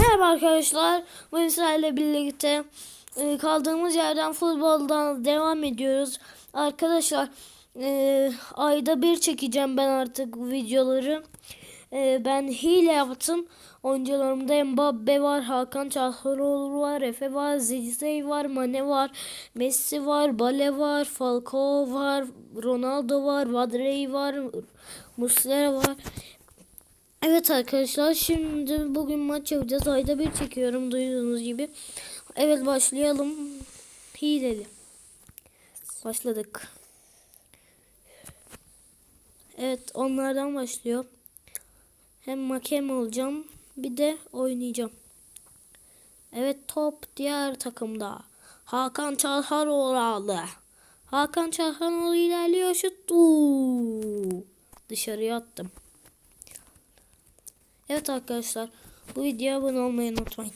Merhaba arkadaşlar. Bu sizlerle birlikte e, kaldığımız yerden futboldan devam ediyoruz. Arkadaşlar e, ayda bir çekeceğim ben artık videoları. E, ben hile yaptım. Oyuncularımda Mbappe var, Hakan Çalhanoğlu var, Efe var, Zizey var, Mane var, Messi var, Bale var, Falcao var, Ronaldo var, Vadrey var, Muslera var. Evet arkadaşlar şimdi bugün maç yapacağız. Ayda bir çekiyorum duyduğunuz gibi. Evet başlayalım. Hileli. Başladık. Evet onlardan başlıyor. Hem makem olacağım bir de oynayacağım. Evet top diğer takımda. Hakan Çalhanoğlu. Hakan Çalhanoğlu ilerliyor şut. Uuu. Dışarıya attım. Evet arkadaşlar bu videoya abone olmayı unutmayın.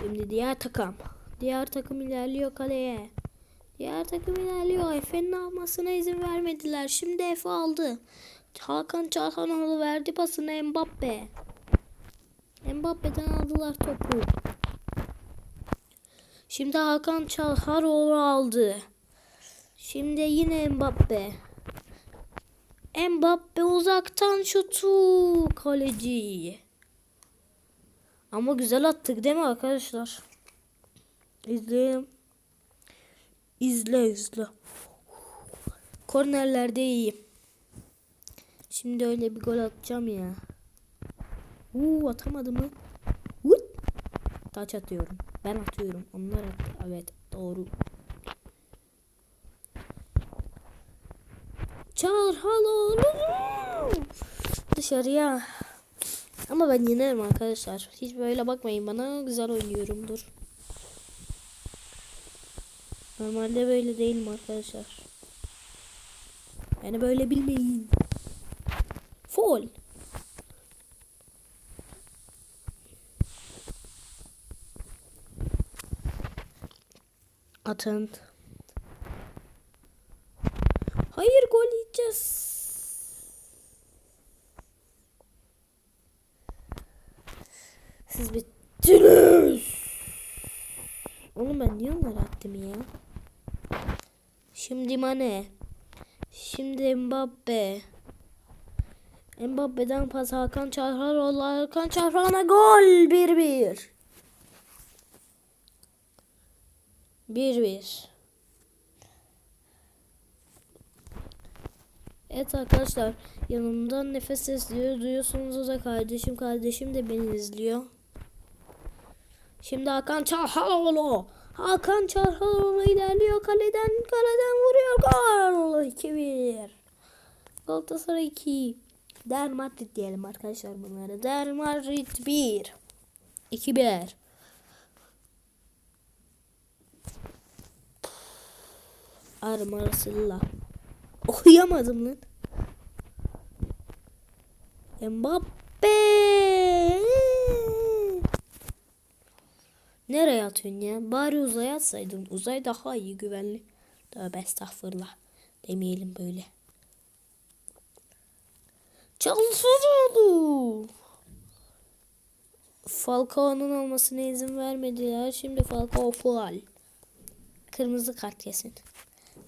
Şimdi diğer takım. Diğer takım ilerliyor kaleye. Diğer takım ilerliyor. Efe'nin almasına izin vermediler. Şimdi Efe aldı. Hakan Çalhanoğlu verdi pasını Mbappe. Mbappe'den aldılar topu. Şimdi Hakan Çalhanoğlu aldı. Şimdi yine Mbappe. Mbappe uzaktan şutu kaleci. Ama güzel attık değil mi arkadaşlar? İzleyelim. İzle izle. Kornerlerde iyiyim. Şimdi öyle bir gol atacağım ya. Uuu atamadı mı? Taç atıyorum. Ben atıyorum. Onlar attı. Evet doğru. Çağır halo. Dışarıya. Ama ben yenerim arkadaşlar. Hiç böyle bakmayın bana. Güzel oynuyorumdur. Normalde böyle değilim arkadaşlar. Beni böyle bilmeyin. Foul. Atın. Hayır gol yiyeceğiz. Siz bittiniz. Oğlum ben attım ya? Şimdi Mane. Şimdi Mbappe. Mbappe'den pas Hakan Çalhanoğlu. Hakan Çalhanoğlu'na gol 1-1. 1-1. Evet arkadaşlar yanımdan nefes sesleri duyuyorsunuz da kardeşim kardeşim de beni izliyor. Şimdi Hakan Çalhanoğlu. Hakan Çalhanoğlu ilerliyor kaleden kaleden vuruyor gol 2-1. Galatasaray 2. Der Madrid diyelim arkadaşlar bunları. Der Madrid 1. 2-1. Armarasilla. Okuyamadım lan. Mbappe. Nereye atıyorsun ya? Bari uzaya atsaydın. Uzay daha iyi güvenli. Tövbe estağfurullah. Demeyelim böyle. Çalışıyordu. Falcao'nun olmasına izin vermediler. Şimdi Falcao faul. Kırmızı kart yesin.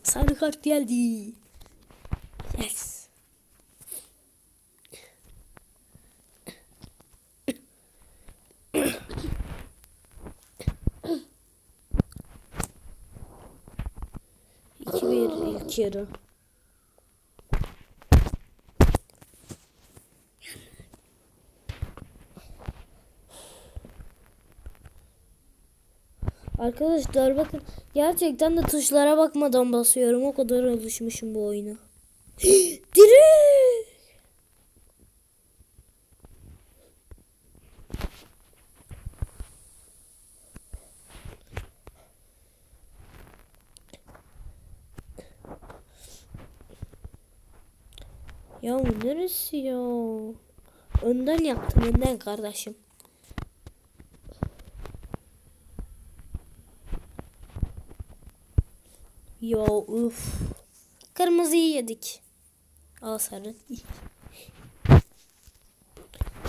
Sarı kart geldi. Yes. İki yarı. Arkadaşlar bakın gerçekten de tuşlara bakmadan basıyorum. O kadar alışmışım bu oyuna. Direkt. Ya neresi ya? Önden yaptım önden kardeşim. Yo uf. Kırmızıyı yedik. Al sarı.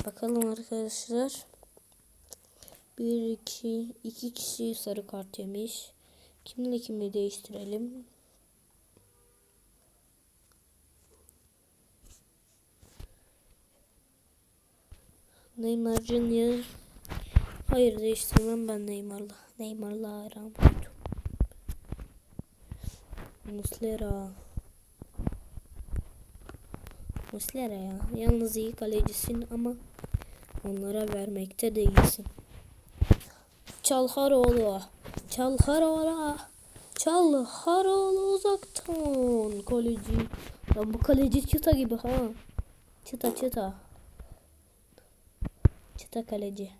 Bakalım arkadaşlar. Bir, iki, iki kişi sarı kart yemiş. Kimle kimi değiştirelim. Neymar Junior. Hayır değiştirmem ben Neymar'la. Neymar'la aram kötü. Muslera. Muslera ya. Yalnız iyi kalecisin ama onlara vermekte değilsin. Çalharoğlu. Çalharoğlu. Çalharoğlu uzaktan. Kaleci. Lan bu kaleci çıta gibi ha. Çıta çıta. Çıta kaleci.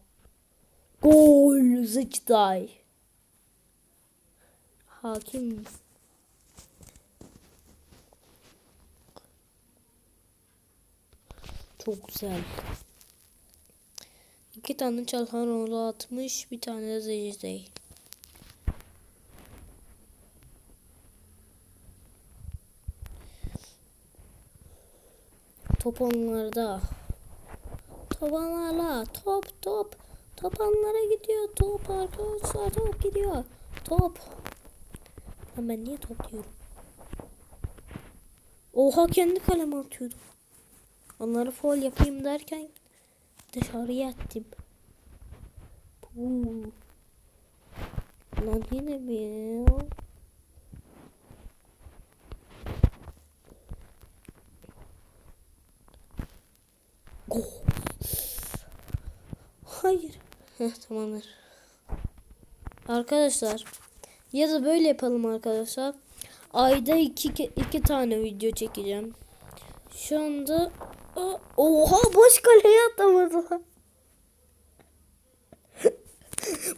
Gol Zıçtay. Hakim. Çok güzel. İki tane Çalhanoğlu atmış. Bir tane de Zıçtay. Top onlarda. Top onlarla. Top top. Onlara gidiyor. Top arkadaşlar top gidiyor. Top. Lan ben niye top diyorum? Oha kendi kaleme atıyordum. Onları foul yapayım derken dışarıya attım. Puu. Lan yine mi ya? Gol. Hayır. Heh, tamamdır. Arkadaşlar ya da böyle yapalım arkadaşlar. Ayda iki, iki tane video çekeceğim. Şu anda oha boş kaleye atlamadı.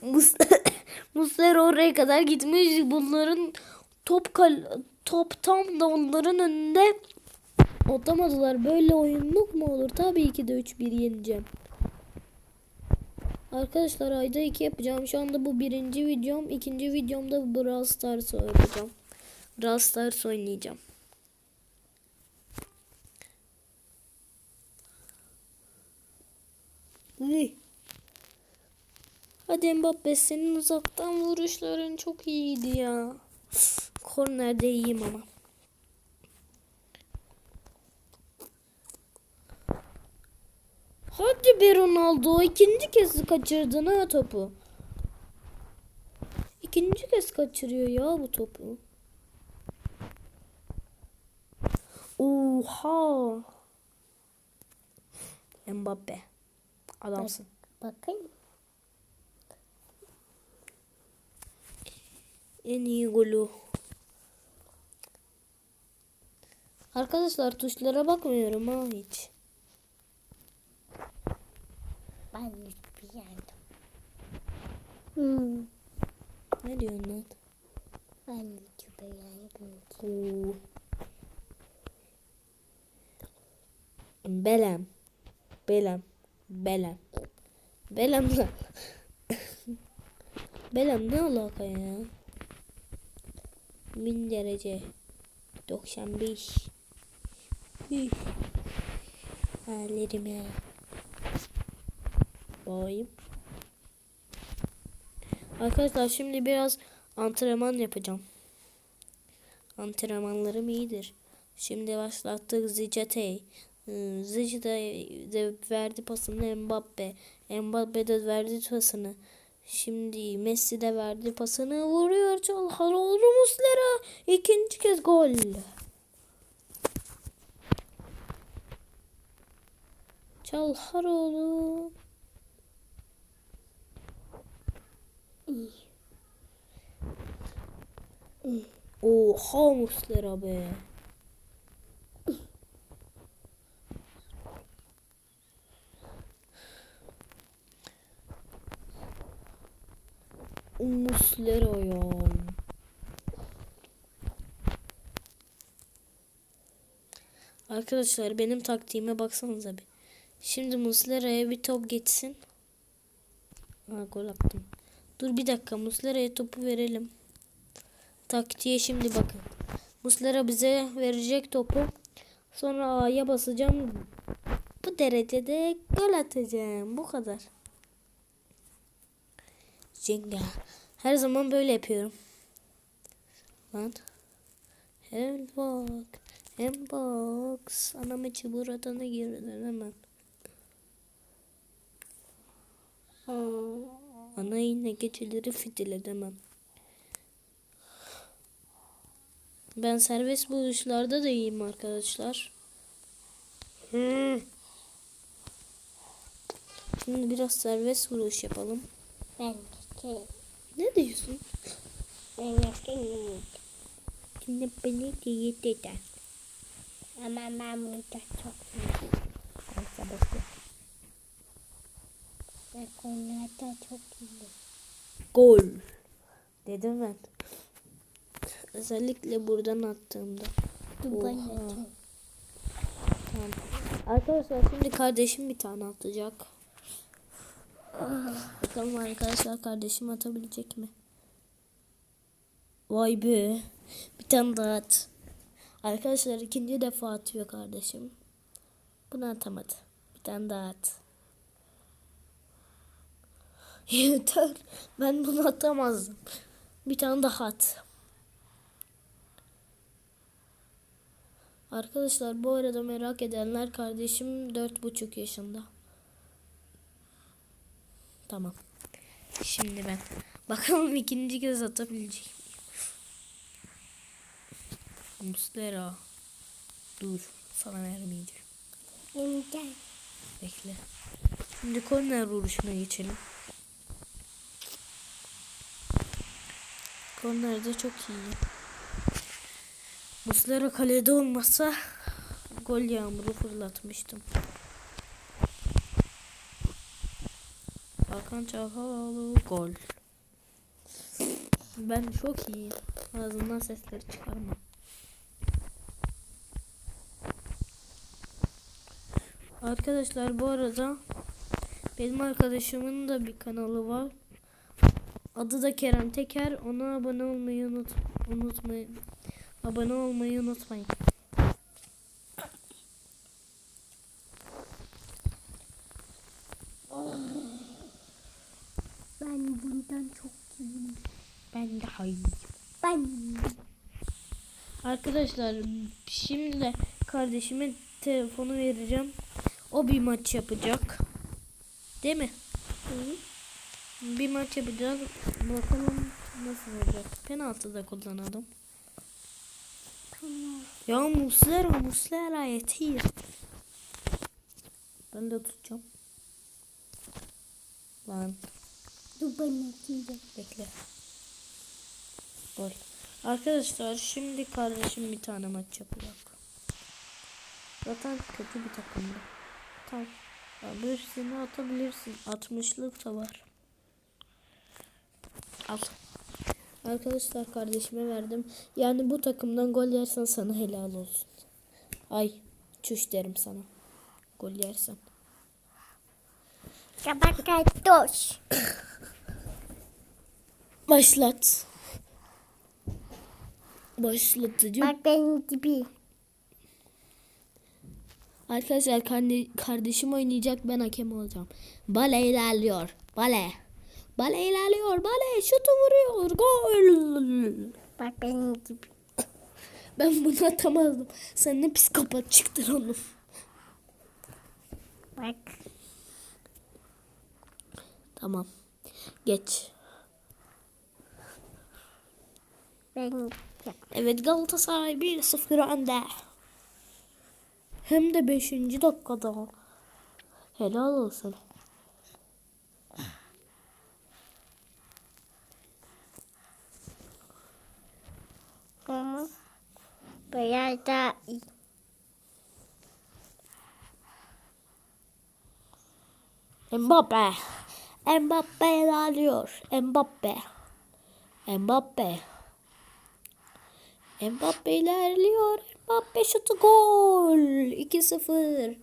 Mus- Muslera oraya kadar gitmiş. Bunların top kal top tam da onların önünde atamadılar. Böyle oyunluk mu olur? Tabii ki de 3-1 yeneceğim. Arkadaşlar ayda 2 yapacağım. Şu anda bu birinci videom. ikinci videomda Brawl Stars oynayacağım. Brawl Stars oynayacağım. Hadi Mbappe senin uzaktan vuruşların çok iyiydi ya. Kornerde iyiyim ama. Hadi be Ronaldo ikinci kez kaçırdın ha topu. İkinci kez kaçırıyor ya bu topu. Oha. Mbappe. Adamsın. Bakayım. En iyi golü. Arkadaşlar tuşlara bakmıyorum ha hiç. Ben bir yerde. Hmm. Ne diyorsun lan? Ben bir yerde. Belem. Belem. Belem. Belem lan. Belem ne alaka ya? Bin derece. 95. Üf. Hallerim ya. Bayım. Arkadaşlar şimdi biraz antrenman yapacağım. Antrenmanlarım iyidir. Şimdi başlattık Zicatey. Zicatey de verdi pasını Mbappe. Mbappe de verdi pasını. Şimdi Messi de verdi pasını vuruyor Çalhanoğlu Muslera. İkinci kez gol. Çalhanoğlu. Oha Muslera be. Muslera ya. Arkadaşlar benim taktiğime baksanıza bir. Şimdi Muslera'ya bir top geçsin. Ha gol attım. Dur bir dakika Muslera'ya topu verelim. Taktiğe şimdi bakın. Muslera bize verecek topu. Sonra A'ya basacağım. Bu derecede gol atacağım. Bu kadar. Jenga. Her zaman böyle yapıyorum. Lan. Hem bak. Hem box. Anam içi buradan girdi hemen. Ana yine geceleri fitil edemem. Ben serbest buluşlarda da iyiyim arkadaşlar. Hmm. Şimdi biraz serbest vuruş yapalım. Ben Ne diyorsun? ben yapayım. Şimdi beni değil dedi. Ama ben burada çok iyiyim. Ben sabahlı. Ben konularda çok iyiyim. Gol. Dedim ben. Özellikle buradan attığımda. Oha. Tamam. Arkadaşlar şimdi kardeşim bir tane atacak. Bakalım arkadaşlar kardeşim atabilecek mi? Vay be. Bir tane daha at. Arkadaşlar ikinci defa atıyor kardeşim. Bunu atamadı. Bir tane daha at. Yeter. Ben bunu atamazdım. Bir tane daha at. Arkadaşlar bu arada merak edenler kardeşim dört buçuk yaşında. Tamam. Şimdi ben. Bakalım ikinci kez atabilecek miyim? Muslera. Dur. Sana vermeyeceğim. Bekle. Şimdi korner vuruşuna geçelim. Kornerde çok iyi. Muslera kalede olmasa gol yağmuru fırlatmıştım. Hakan Çakaloğlu gol. Ben çok iyiyim. Ağzımdan sesleri çıkarma. Arkadaşlar bu arada benim arkadaşımın da bir kanalı var. Adı da Kerem Teker. Ona abone olmayı unut unutmayın. Abone olmayı unutmayın. Ben bundan çok iyiyim. Ben daha iyiyim. Ben Arkadaşlar şimdi de kardeşime telefonu vereceğim. O bir maç yapacak. Değil mi? Bir maç yapacağız. Bakalım nasıl olacak. Penaltı da kullanalım. Ya Muslera Muslera yeter. Ben de tutacağım. Lan Dur ben yapayım. bekle. Gol. Arkadaşlar şimdi kardeşim bir tane maç yapacak. Zaten kötü bir takımda. Tamam. Ya birisini atabilirsin. 60'lık da var. Al. Arkadaşlar kardeşime verdim. Yani bu takımdan gol yersen sana helal olsun. Ay çüş derim sana. Gol yersen. Kabak doş. Başlat. Başlatıcı. Bak benim gibi. Arkadaşlar karde- kardeşim oynayacak ben hakem olacağım. Bale ilerliyor. Bale. Bale ilerliyor. Bale şutu vuruyor. Gol. Bak benim gibi. Ben bunu atamazdım. Sen ne psikopat çıktın oğlum. Bak. Tamam. Geç. Ben Evet Galatasaray 1-0 önde. Hem de 5. dakikada. Helal olsun. ama biraz daha iyi. Mbappe. Mbappe ilerliyor. Mbappe. Mbappe. Mbappe ilerliyor. Mbappe şutu gol. 2-0.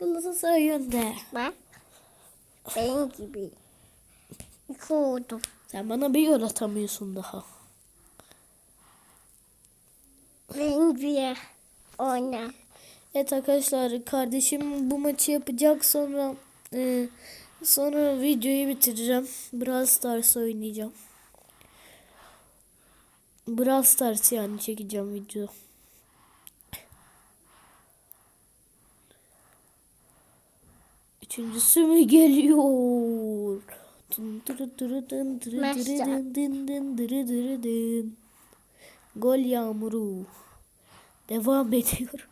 Galatasaray önde. Bak. Benim gibi. İki oldu. Sen bana bir gol atamıyorsun daha. Gibi oyna. Evet arkadaşlar kardeşim bu maçı yapacak sonra e, sonra videoyu bitireceğim. Brawl Stars oynayacağım. Brawl Stars yani çekeceğim video. Üçüncüsü mü geliyor? Dın dırı dırı dın dırı dırı dın dın dırı dırı dın. Gol yağmuru. Devam ediyor.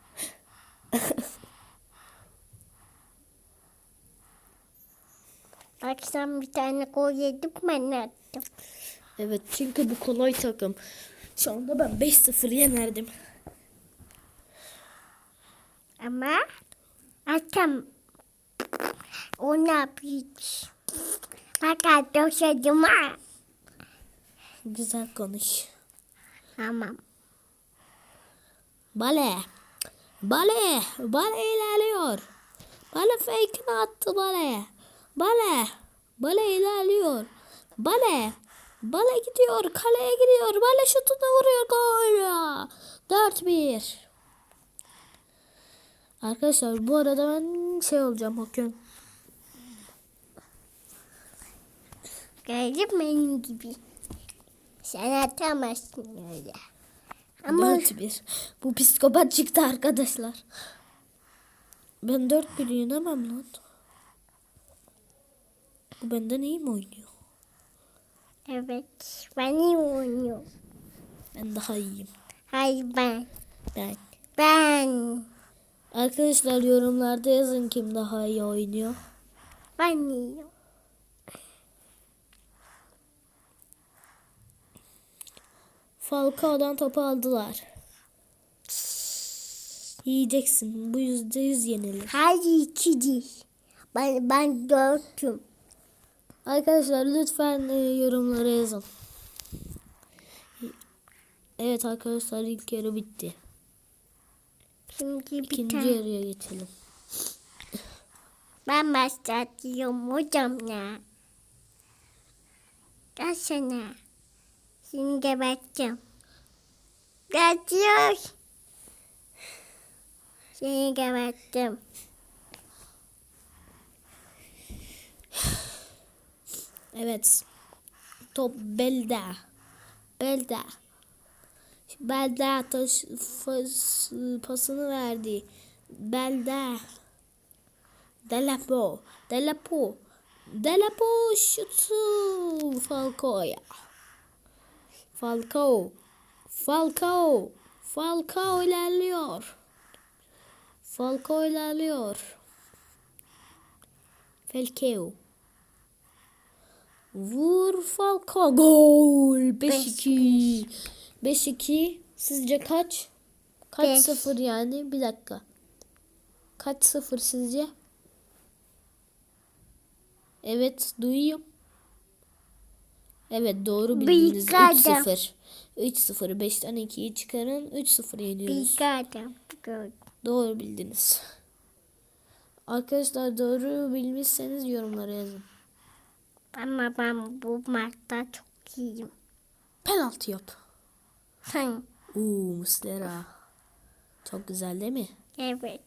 Akşam bir tane gol yedim ben attım. Evet çünkü bu kolay takım. Şu anda ben 5-0 yenerdim. Ama akşam o ne yapıyor? Fakat döşedim ha. Güzel konuş. Tamam. Bale. Bale. Bale ilerliyor. Bale fake'ini attı Bale. Bale. Bale ilerliyor. Bale. Bale gidiyor. Kaleye gidiyor. Bale şutunu vuruyor. Gol. 4-1. Arkadaşlar bu arada ben şey olacağım. Gördün mü benim gibi. Sen atamazsın öyle. Ama 4-1. Bu psikopat çıktı arkadaşlar. Ben 4-1 yenemem lan. Bu benden iyi mi oynuyor? evet ben iyi oynuyorum. Ben daha iyiyim. Hayır ben. Ben. Ben. Arkadaşlar yorumlarda yazın kim daha iyi oynuyor. Ben iyiyim. Falcao'dan topu aldılar. Yiyeceksin. Bu yüzde yüz yenilir. Hayır iki değil. Ben, ben dörtüm. Arkadaşlar lütfen e, yorumlara yazın. Evet arkadaşlar ilk yarı bitti. Şimdi İkinci tane. yarıya geçelim. Ben başlatıyorum hocam ya. Gelsene. Şimdi geberteceğim. Kaçıyor. Seni geberttim. Evet. Top Belda. Belda. Belda taş, fas, pasını verdi. Belda. Delapo. Delapo. Delapo şutu. Falcao'ya. Falcao. Falcao. Falcao ilerliyor. Falcao ilerliyor. Falcao. Vur Falcao. Gol. 5-2. 5-2. Sizce kaç? Kaç Beş. sıfır yani? Bir dakika. Kaç sıfır sizce? Evet duyuyorum. Evet doğru bildiniz. Bilgadım. 3-0. 3-0. 5'ten 2'yi çıkarın. 3-0 yeniyoruz. Doğru bildiniz. Arkadaşlar doğru bilmişseniz yorumlara yazın. Ama ben bu maçta çok iyiyim. Penaltı yap. Sen. Uuu Muslera. Çok güzel değil mi? Evet.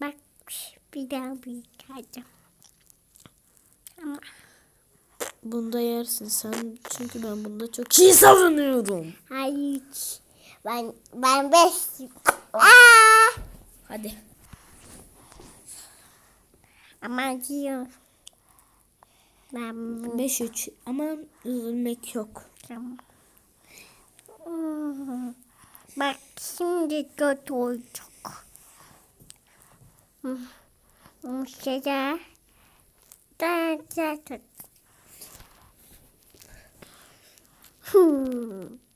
Bak bir daha bir adam. Ama Bunda yersin sen çünkü ben bunda çok iyi savunuyorum. hayır. Ben ben beş. Aa! Hadi. Ama diyor. Ben bu 5-3 ama üzülmek yok. Tamam. Hmm. Bak şimdi kötü olacak. Mesela da da da. Hmm.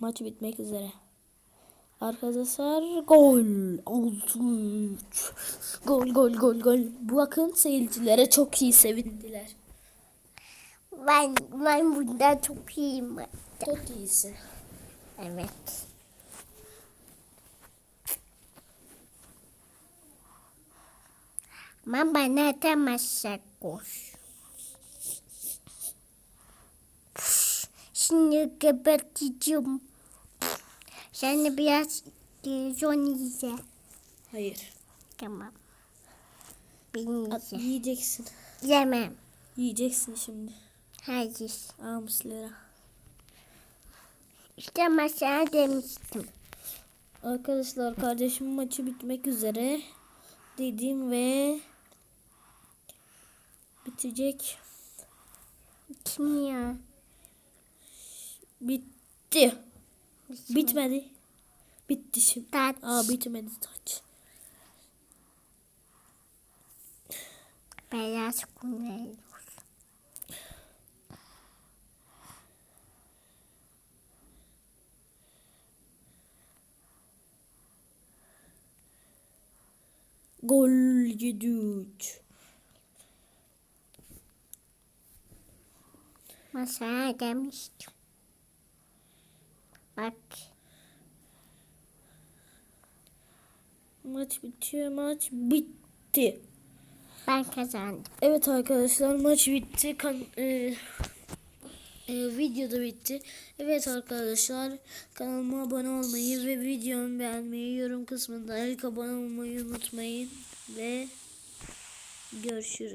Maç bitmek üzere. Arkadaşlar gol. 6-3. Gol gol gol gol. Bakın seyircilere çok iyi sevindiler. Ben ben bunda çok iyiyim. Çok iyisin. Evet. Ama bana atamazsak koş. Şimdi kapatacağım. Sen biraz televizyon izle. Hayır. Tamam. Ben At, izle. yiyeceksin. Yemem. Yiyeceksin şimdi. Hayır. Amuslera. İşte sana demiştim. Arkadaşlar kardeşimin maçı bitmek üzere. Dedim ve bitecek. Kim ya? Bitti. Bitmedi. Bitti şimdi. Taç. Aa bitmedi taç. Beyaz kumlar. Gol yedik. Ama sana demiştim. Bak. Maç bitiyor. Maç bitti. Ben kazandım. Evet arkadaşlar maç bitti. Kan e, e, video da bitti. Evet arkadaşlar kanalıma abone olmayı ve videomu beğenmeyi yorum kısmında ilk abone olmayı unutmayın ve görüşürüz.